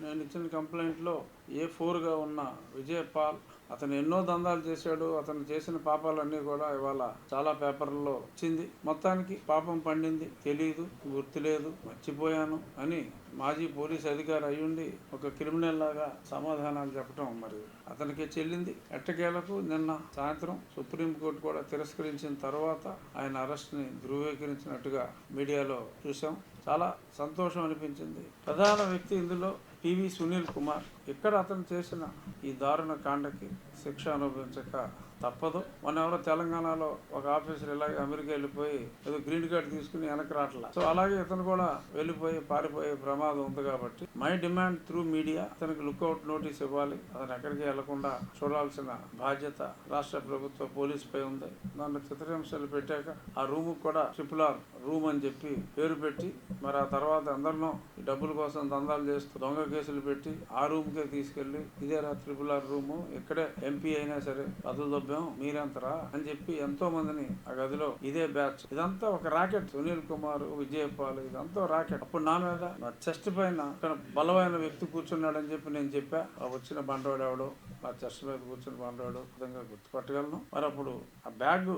నేను ఇచ్చిన కంప్లైంట్లో ఏ ఫోర్గా ఉన్న విజయపాల్ అతను ఎన్నో దందాలు చేశాడు అతను చేసిన పాపాలన్నీ కూడా ఇవాళ చాలా పేపర్లలో వచ్చింది. మొత్తానికి పాపం పండింది తెలియదు గుర్తులేదు మర్చిపోయాను అని మాజీ పోలీస్ అధికారి అయ్యుండి ఒక క్రిమినల్ లాగా సమాధానాలు చెప్పడం మరి అతనికి చెల్లింది. ఎట్టకేలకు నిన్న సాయంత్రం సుప్రీంకోర్టు కూడా తిరస్కరించిన తర్వాత ఆయన అరెస్ట్ని ధృవీకరించినట్టుగా మీడియాలో చూసాం చాలా సంతోషం అనిపించింది. ప్రధాన వ్యక్తి ఇందులో పివి సునీల్ కుమార్. ఇక్కడ అతను చేసిన ఈ దారుణ కాండకి శిక్ష అనుభవించక తప్పదు. మనం ఎవరో తెలంగాణలో ఒక ఆఫీసర్ ఇలాగే అమెరికా వెళ్ళిపోయి ఏదో గ్రీన్ కార్డ్ తీసుకుని వెనక్కి రావట్లా. సో అలాగే ఇతను కూడా వెళ్ళిపోయి పారిపోయే ప్రమాదం ఉంది కాబట్టి మై డిమాండ్ త్రూ మీడియా అతనికి లుక్అవుట్ నోటీస్ ఇవ్వాలి. అతను ఎక్కడికి వెళ్ళకుండా చూడాల్సిన బాధ్యత రాష్ట్ర ప్రభుత్వ పోలీస్ పై ఉంది. దాంట్లో చిత్రహింసలు పెట్టాక ఆ రూమ్ కూడా ట్రిపుల్ ఆర్ రూమ్ అని చెప్పి పేరు పెట్టి మరి ఆ తర్వాత అందరినో ఈ డబ్బుల కోసం దందాలు చేస్తూ దొంగ కేసులు పెట్టి ఆ దగ్గర కే ఇదే ఇదేరా త్రిపుల్ ఆర్ రూము ఇక్కడే ఎంపీ అయినా సరే పదవి దొబ్బాం మీరంతరా అని చెప్పి ఎంతో మందిని ఆ గదిలో ఇదే బ్యాచ్. ఇదంతా ఒక రాకెట్. సునీల్ కుమార్ విజయపాల్ ఇదంతా రాకెట్. అప్పుడు నా మీద నా చెస్ట్ పైన బలమైన వ్యక్తి కూర్చున్నాడని చెప్పి నేను చెప్పా. ఆ వచ్చిన బండవాడు ఎవడో నా చెస్ట్ మీద కూర్చుని బండవాడు విధంగా గుర్తుపట్టగలను. మరి అప్పుడు ఆ బ్యాగ్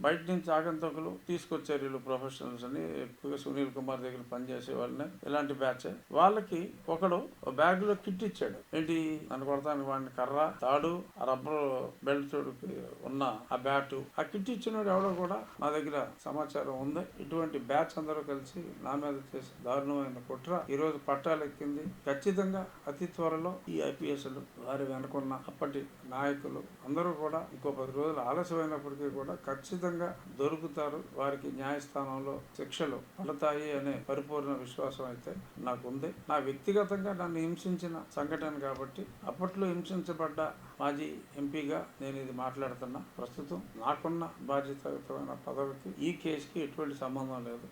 బయట నుంచి ఆగంతకులు తీసుకొచ్చారు వీళ్ళు ప్రొఫెషనల్స్ అని. ఎక్కువగా సునీల్ కుమార్ దగ్గర పనిచేసే వాళ్ళని ఇలాంటి బ్యాచ్. వాళ్ళకి ఒకడు బ్యాగ్లో కిట్ ఇచ్చాడు. ఏంటి? నన్ను కొడతానికి వాడిని కర్ర తాడు ఆ రబ్బర్ బెల్ట్ తోడుకి ఉన్న ఆ బ్యాట్. ఆ కిట్ ఇచ్చినోడు ఎవడో కూడా నా దగ్గర సమాచారం ఉంది. ఇటువంటి బ్యాచ్ అందరూ కలిసి నా మీద చేసి దారుణమైన కుట్ర ఈ రోజు ఖచ్చితంగా అతి త్వరలో ఈ ఐపీఎస్లు వారి వెనుకున్న అప్పటి నాయకులు అందరూ కూడా ఇంకో పది రోజులు ఆలస్యమైనప్పటికీ కూడా ఖచ్చితంగా దొరుకుతారు. వారికి న్యాయస్థానంలో శిక్షలు పడతాయి అనే పరిపూర్ణ విశ్వాసం అయితే నాకు ఉంది నా వ్యక్తిగతంగా నన్ను హింసించిన సంఘటన కాబట్టి అప్పట్లో హింసించబడ్డ మాజీ ఎంపీగా నేను ఇది మాట్లాడుతున్నా. ప్రస్తుతం నాకున్న బాధ్యతాయుతమైన పదవికి ఈ కేసుకి ఎటువంటి సంబంధం లేదు.